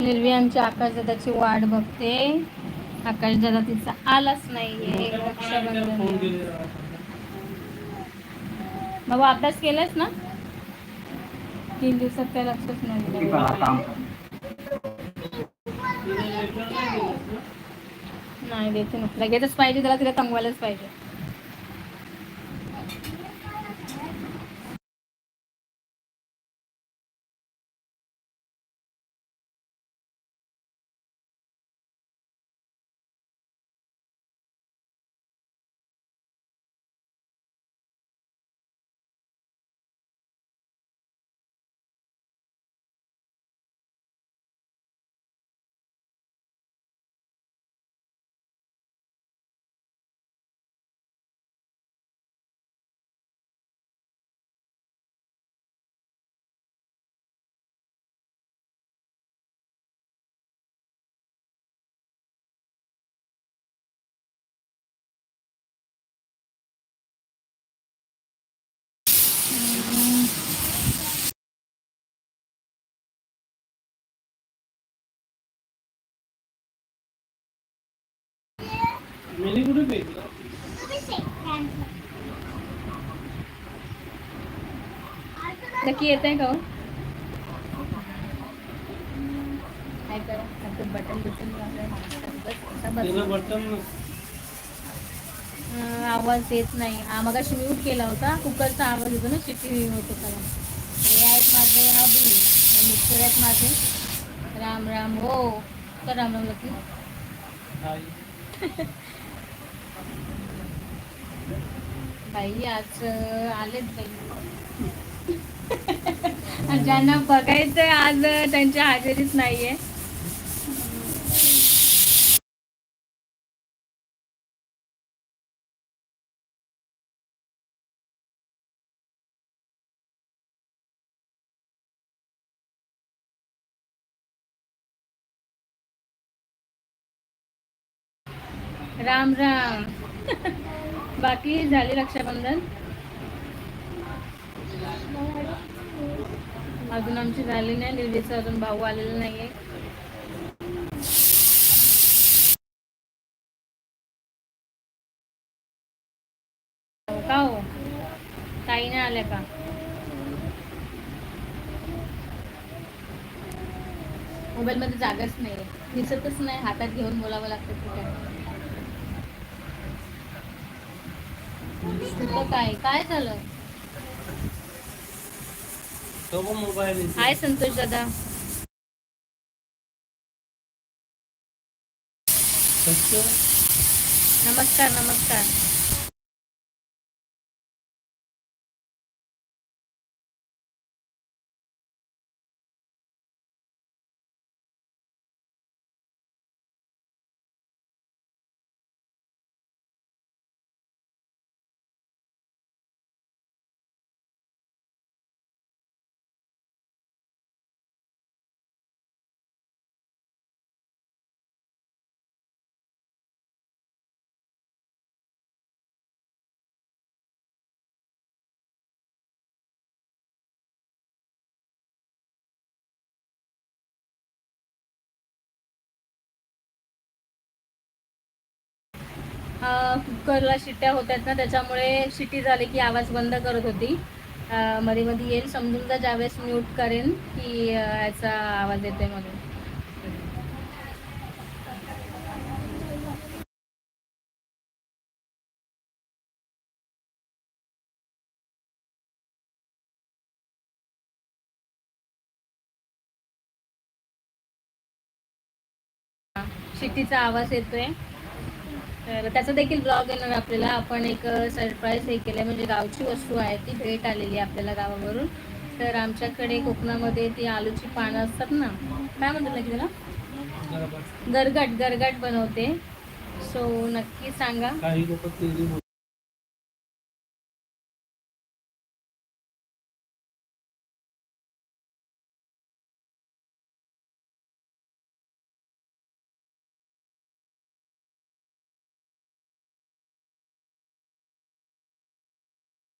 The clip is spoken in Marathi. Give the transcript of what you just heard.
निर्वी आमची आकाश दादाची वाट बघते. आकाश दादा तिचा आलाच नाहीये. रक्षाबंधन. बाबा अभ्यास केलास ना? तीन दिवसात काय लक्षच नाही देते ना. लगेचच पाहिजे त्याला तिला कमवायलाच पाहिजे. नक्की येत आहे का हो? काय करा आता बटन बिटन. अं, आवाज़ येत नाही। हा मगाशी म्यूट केला होता कुकरचा आवाज़ येतो ना शिट्टी होत हे आहेत माझे अबू मिस्टर आहेत माझे राम राम हो। तर राम राम लकी बाई आज आलेच आलेत बाई. ज्यांना बघायचंय आज त्यांच्या हजेरीच नाहीये. राम राम. बाकी झाली रक्षाबंधन? अजून आमची झाली नाही निर्वीचा अजून भाऊ आलेला नाहीये. का हो? ताई नाही आल्या का? मोबाईल मध्ये जागाच नाही दिसतच नाही हातात घेऊन बोलावं लागतं कुठे कुठं काय? काय झालं? तो पण मोबाईल हाय संतोष दादा. नमस्कार नमस्कार. कुकरला शिट्ट्या होत्यात ना त्याच्यामुळे शिट्टी झाली की आवाज बंद करत होती. मध्ये मध्ये येईल. समजून जा ज्यावेळेस म्यूट करेन की याचा आवाज येतोय म्हणून. शिट्टीचा आवाज येतोय. तर त्याचा देखील ब्लॉग येणार आपल्याला. आपण एक सरप्राईज हे केलं म्हणजे गावची वस्तू आहे ती भेट आलेली आहे आपल्याला गावावरून. तर आमच्याकडे कोकणामध्ये ती आलूची पानं असतात ना. काय म्हणतात ना की त्याला? गरगट. गरगट बनवते. सो नक्की सांगा.